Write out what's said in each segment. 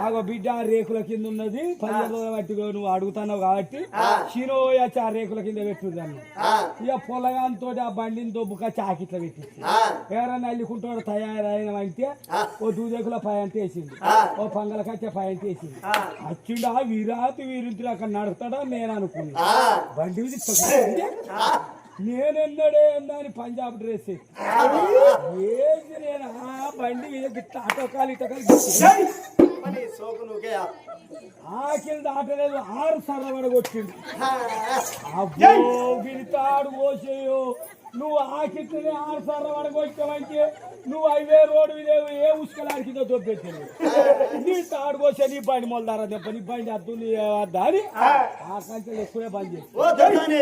ఆగో బిడ్డ ఆ రేకుల కింద ఉన్నది. పల్లె పట్టుకో నువ్వు అడుగుతున్నావు కాబట్టి షిరో వచ్చి ఆ రేకుల కింద పెట్టుదాన్ని ఇక పొలగాంతో ఆ బండిని దొబ్బుక చాకిట్ల పెట్టింది. ఎవరైనా అల్లుకుంటాడు తయారైన అంటే ఓ దూదేకుల పాయంట వేసింది ఓ పంగల కచ్చే పాయంట వేసింది వచ్చిండు ఆ వీరాతి వీరింటి అక్కడ నడుస్తాడా నేను అనుకున్నా బండి మీద. నేనెన్నడే అని పంజాబ్ డ్రెస్. ఏంది నేను బండి మీద గిట్ట ఇటోకాలు నువ్వుకే ఆకిలి దాటలేదు ఆరు సర్ర పడగొచ్చిండు అబ్బో వినితాడు పోసేయో నువ్వు ఆకిట్లనే ఆరు సర్ర పడగొచ్చావంటే నువ్వు హైవే రోడ్డు మీద ఏ ఉసుకలాడి కింద దొబ్బెట్టాను నీ తాడు పోసే నీ బండి మొలదారా దెబ్బ నీ బండి అద్దు దాని ఆ. కంచెలు ఎక్కువే బంద్ చేసి ఓ దొరకాని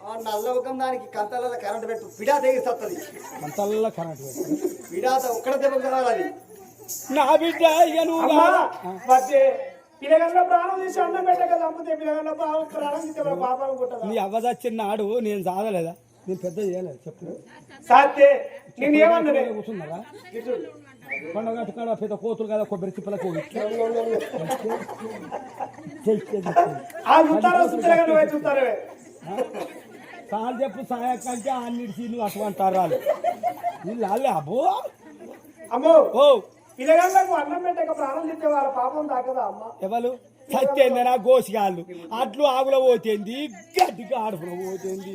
ఆ నల్ల ముఖం దానికి కంతల కరెంట్ పెట్టు పిడా తెగిస్తుంది అంతల్లా కరెంట్ పెట్టు. పిడాత ఒక్కడ దెబ్బ అది. నా బిడ్డ ఇక నువ్వు అమ్మా, కాదా? మధ్య పిల్లగల్ల ప్రాణం తీసి అన్నం పెట్టక చంపితే పిల్లగల్ల ప్రాణం ప్రాణం తీస్తే మన పాపాలు కొట్టదా నీ అవ్వదచ్చిన నాడు నేను చాదలేదా నేను పెద్ద చేయలేదు చెప్పు సాధ్యే. నేను ఏమన్నా కూర్చున్నారా? పండుగ కాడ పెద్ద కోతులు కదా కొబ్బరి చూస్తారే సార్ చెప్పు సాయకంటే అన్నిటి నువ్వు అటువంటి వీళ్ళు వాళ్ళే అబ్బో. అమ్మో. ఓ. పిల్లగల్లకు అన్నం పెట్టక ప్రాణం తీస్తే వాళ్ళ పాపం దాకదా అమ్మ? ఎవరు? సత్యేందనా గోసిగాళ్ళు అట్లు ఆగులో పోతేంది గడ్డికి ఆడుపులో పోతేంది.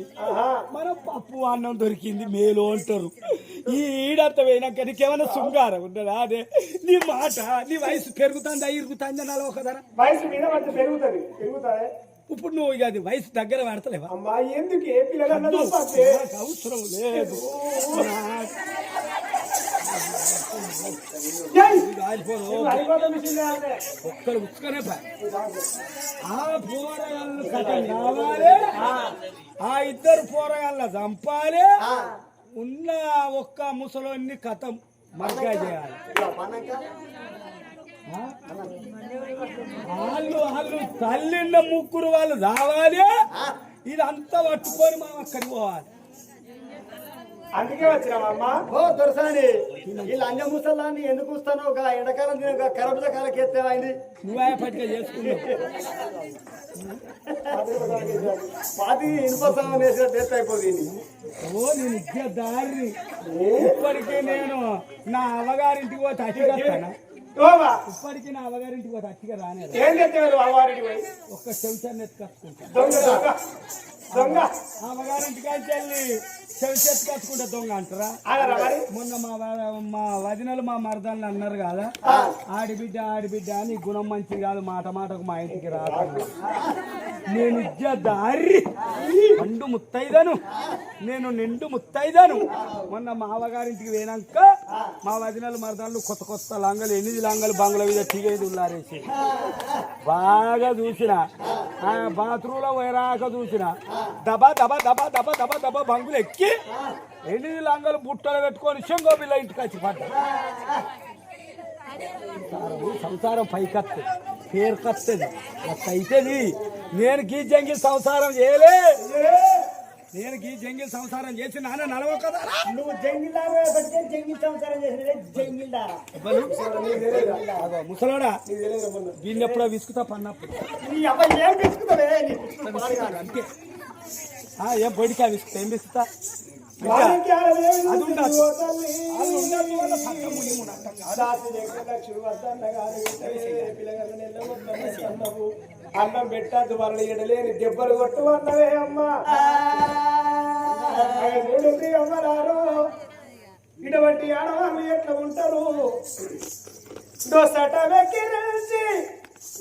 మన పప్పు అన్నం దొరికింది మేలు అంటారు. ఈ ఈడంత పోయినాక నీకేమైనా శృంగారం ఉండదా అదే నీ మాట నీ వయసు పెరుగుతుందా ఇరుగుతుందా నాలో ఒకదరా వయసు మీద పెరుగుతుంది. పెరుగుతాయి? ఇప్పుడు నువ్వు ఇక అది వయసు దగ్గర పెడతలేవా? అమ్మా ఎందుకు? ఏ అవసరం లేదు. ఒక్కరు ఉచ్చుకనే ఆ పోరగాళ్ళు కథం కావాలి. ఆ. ఇద్దరు పోరగాళ్ళ చంపాలి. ఉన్న ఒక్క ముసలోన్ని కథం మర్గా చేయాలి? వాళ్ళు వాళ్ళు తల్లిన్న ముగ్గురు వాళ్ళు రావాలి. ఇదంతా పట్టుకొని మనం అక్కడికి పోవాలి. అందుకే వచ్చినామమ్మా ఓ దొరసాని ఈ లంజ ముసలాన్ని ఎందుకు వస్తానో ఒక ఎండాకాలం తిన కరబుజ కాలకి నువ్వే చేసుకున్నావు. పాతి ఇనుప సామాన్ వేసిన డెత్ అయిపోతుంది ఓ నేను ఇచ్చే దారి ఇప్పటికీ నేను నా అవ్వగారింటికి పోతే ఓవా. ఇప్పటికీ నా అవ్వగారింటికి పోతే అట్టిగా రానే. ఏం తెచ్చేవారు అవ్వారికి పోయి? ఒక్క చెంచాన్ని ఎత్తుకొచ్చుకుంటా. దొంగ. ఆ అవ్వగారింటికి వెళ్ళి చెంచా ఎత్తుకొచ్చుకుంటా దొంగ అంటారా? మొన్న మా మా వదినలు మా మరదలు అన్నారు కదా ఆడిబిడ్డ ఆడిబిడ్డ అని గుణం మంచిది కాదు మాట మాటకు మా ఇంటికి రాదు నేను ఇచ్చే దారి. పండు ముత్తైదను. నేను నిండు ముత్తైదను. మొన్న మా అవ్వగారింటికి పోయినాక మా వదినలు మరదలు కొత్త కొత్త లంగలు ఎనిమిది లంగలు బంగుల మీద టిగేది ఉల్లారేసి బాగా చూసిన. బాత్రూంలో పోయిరాక చూసిన. దబా దబా దబా దబా దబా దబా బంగులు ఎక్కి ఎన్ని లంగలు బుట్టలు పెట్టుకొని శంగో బిల్ల ఇంటికి వచ్చి పడ్డా. సంసారం- పైకత్తు పేరు కత్తది అట్ట అయితేది నేను గీజంగి సంసారం చేయలే. నేను గీ జంగిల్ సంసారం చేసి నాన్న నడవ కదా? నువ్వు జంగిల్దారు జంగిల్ సంసారం చేసిన జంగిల్దారా? ముసలోడా దీన్ని ఎప్పుడో విసుకుతా పన్నప్పుడు. ఏం బయటికి విసుకుతా ఏం విసుకుతా? అన్నం పెట్టద్దు వాళ్ళని ఎడలేని దెబ్బలు కొట్టు అన్నవే అమ్మా అమ్మరారు ఇటువంటి ఆడవాళ్ళు ఎట్లా ఉంటారు దోసట వెక్కిరించి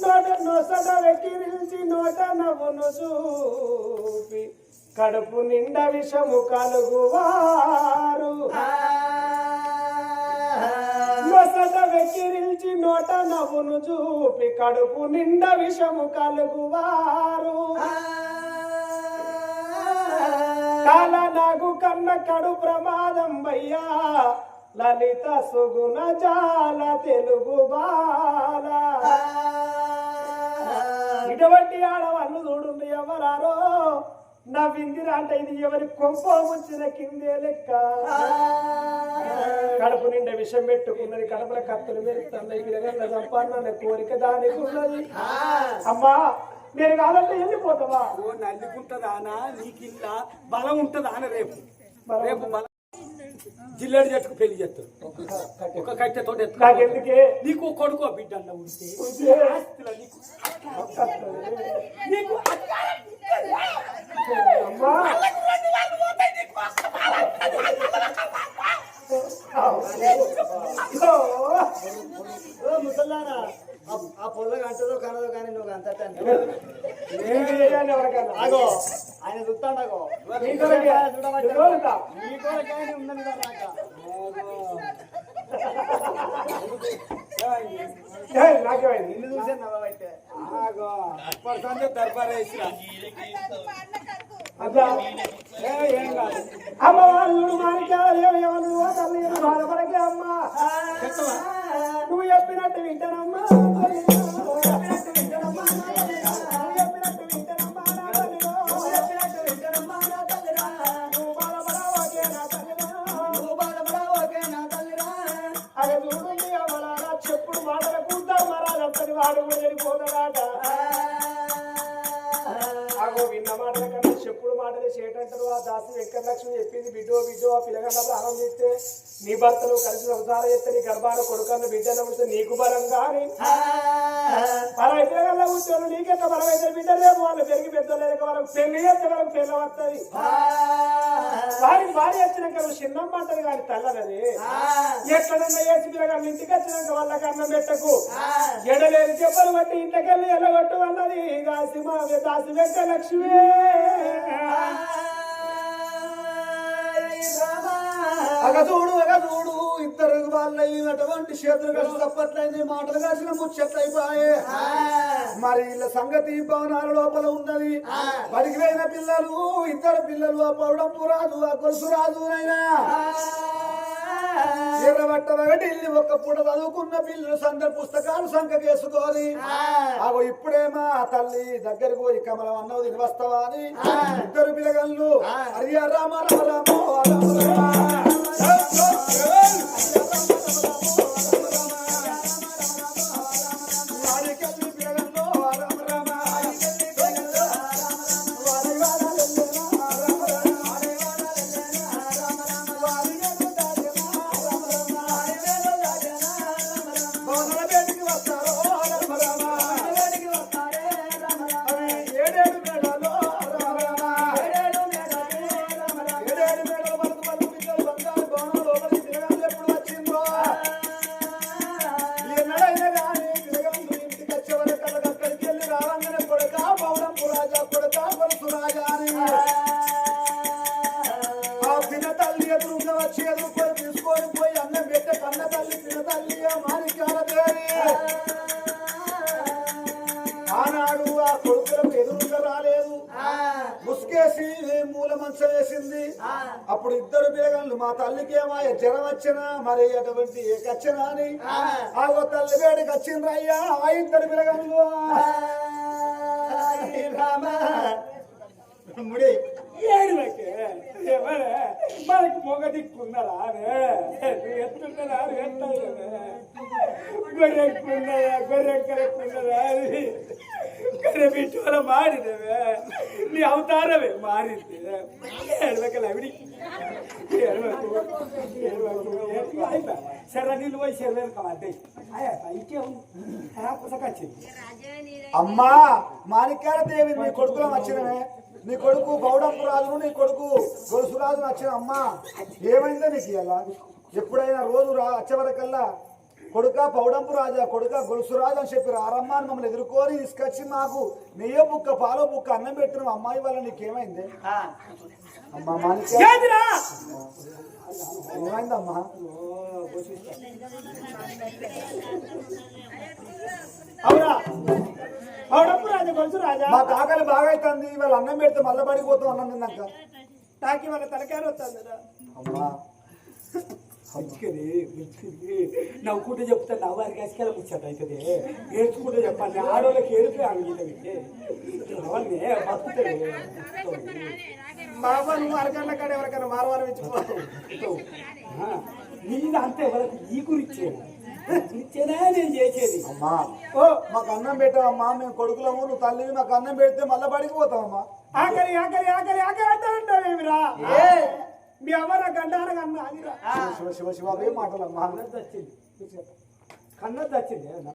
నోట నొసట వెక్కిరించి నోట నవ్వును చూపి కడుపు నిండా విషము కలుగువారు. వెక్కిరించి నోట నవ్వును చూపి కడుపు నిండా విషము కలుగువారు. కాల నాగు కన్న కడు ప్రమాదం భయ్యా లలిత సుగుణ జాల తెలుగు బాల. ఇటువంటి ఆడవాళ్ళు చూడండి ఎవరారో. నవ్విందిరా అంటే ఇది ఎవరి కొంప ముంచిన కిందే లెక్క? కడుపు నిండా విషం పెట్టుకున్నది కడపల కత్తులు పిల్లగల్ల సంపాదన కోరిక దానికి ఉన్నది. అమ్మా నేను కాదంటే వెళ్ళిపోతావా? ఓ నల్లికుంటదానా నీకిల్లా బలం ఉంటదాన రేపు? రేపు బలం జిల్లేడు చెట్టుకు పెళ్ళి చేస్తారు. ఒక కట్టెతో నీకు కొడుకో బిడ్డ అన్న ఉంటే? నీకు ముసల్లారా ఆ- పొల్లగా అంటదో కనదో కానీ నువ్వు అంత ఆగో ఆయన చూస్తాడాగో నీ కొరకే. నాకేమైంది నిన్ను చూసాను నవ్వబట్టే ఆగో దర్బార్ అమ్మ వాళ్ళు తల్లి బాధపడకే అమ్మ? నువ్వు చెప్పినట్టు వింటానమ్మా వాడు కూడా వెళ్ళిపోతాడాట ఆగో విన్న మాటల కన్నా చెప్పుడు చేయటంటారు ఆ దాసి వెంకటలక్ష్మి చెప్పింది బిడ్డో బిడ్డో ఆ పిల్లగన్న ప్రాణం చేస్తే నీ భర్తలు కలిసి సంసారం చేస్తే నీ గర్భాన కొడుకన్న బిడ్డను పుడితే నీకు బలం కానీ మన పిల్లగల్ల కూర్చోను నీకెంత బలం అయితే బిడ్డ? రేపు వాళ్ళు పెరిగి పెద్దలేక వాళ్ళకి పెళ్ళి చేస్తే వాళ్ళకి పెళ్ళి వస్తుంది వారికి భార్య వచ్చినాక నువ్వు చిన్నం పంటది కానీ తల్లదది. ఎక్కడన్నా వేసి పిల్లగాళ్ళు ఇంటికి వచ్చినాక వాళ్ళకి అన్నం పెట్టకు. ఎడలేని చెప్పలు బట్టి ఇంట్లోకెళ్ళి ఎల్లగొట్టు అన్నది. దాసి మా దాసి వెంక లక్ష్మి అగ చూడు అగ చూడు ఇద్దరు వాళ్ళ అటువంటి చేతులు కలిసి తప్పట్లయింది మాటలు కలిసిన ముచ్చట్లయిపోయే మరి వీళ్ళ సంగతి భవనాల లోపల ఉన్నది. పడికిపోయిన పిల్లలు ఇద్దరు పిల్లలు ఆ పురాదు ఆ గొలుసు రాదు నైనా ఎర్రబట్ట ఒకటి ఒక్క పూట చదువుకున్న పిల్లలు సందరు పుస్తకాలు సంఖకేసుకొని అగో ఇప్పుడేమా తల్లి దగ్గరకు పోయి కమలం అన్నది వస్తావా అని ఇద్దరు పిల్లగళ్ళు హరియ రామారావు మూల మంచం వేసింది. అప్పుడు ఇద్దరు బేగన్లు మా తల్లికి ఏమో జ్వరం వచ్చినా? మరి అటువంటి ఏకచ్చనా అని? ఆగో తల్లి వేడికి వచ్చిండ్రు అయ్యా ఆ ఇద్దరు పిలగన్లు ముడి ఏడులకే ఎవరే మనకి మొగ దిక్కున్నదా అరే ఎత్తున్నదా ఎత్తలేదే గొర్రెక్కున్నదా గొర్రెక్కలెక్కున్నదా అది గొర్రె బిట్టువల మారినవే నీ అవతారమే మారింది ఏడవకలు అవిడి ఏడవకు ఏడవకు అయిపోయా సరే నీళ్ళు పోయి చెరవేరు కమాదే అయ్యా ఇంకేం పుసకొచ్చింది అమ్మా మాణిక్యాల దేవి నీ కొడుకులో వచ్చినవే నీ కొడుకు గౌడపు రాజును నీ కొడుకు గొలుసు రాజును వచ్చిన అమ్మా ఏమైందో నీకు ఇలా ఎప్పుడైనా రోజు రా వచ్చే వరకల్లా కొడుక పౌడంపు రాజా కొడుక గొలుసు రాజు అని చెప్పి రారమ్మా అని మమ్మల్ని ఎదుర్కొని తీసుకొచ్చి మాకు నెయ్యో బుక్క పాలో బుక్క అన్నం పెట్టిన అమ్మాయి వల్ల నీకేమైంది? అమ్మా ఏమైందమ్మా? అవునా? అవునప్పుడు రాజా గొలుసు రాజా. మా కాకలు బాగా అవుతుంది వాళ్ళు అన్నం పెడితే మళ్ళీ పడిపోతాం అన్నం తిన్నాక తాకి వాళ్ళ తలకాయ వస్తుంది అమ్మా. మంచిది నవ్వుకుంటే చెప్తా నవ్వు వారికి అసికల ముచ్చట అవుతుంది ఏడ్చుకుంటే చెప్పండి ఆడవాళ్ళకి ఏడుపు ఆమె అవన్నీ బతుకుతాయి నువ్వు అరగంట కాడ ఎవరికైనా మారవారం ఇచ్చిపో నీది అంతే వరకు ఈ గురించి ఇచ్చేనా నేను చేసేది అమ్మా ఓ మాకు అన్నం పెట్టావమ్మా మేము కొడుకులము నువ్వు తల్లివి మాకు అన్నం పెడితే మళ్ళీ బడికి పోతావమ్మా ఆకలి ఆకలి ఆకలి ఆకలి అంటారంటావేమిరా మీ అమ్మ నా గండాన కన్నా అదిరా శివ శివ శివ అవే మాటలమ్మా కన్నది వచ్చింది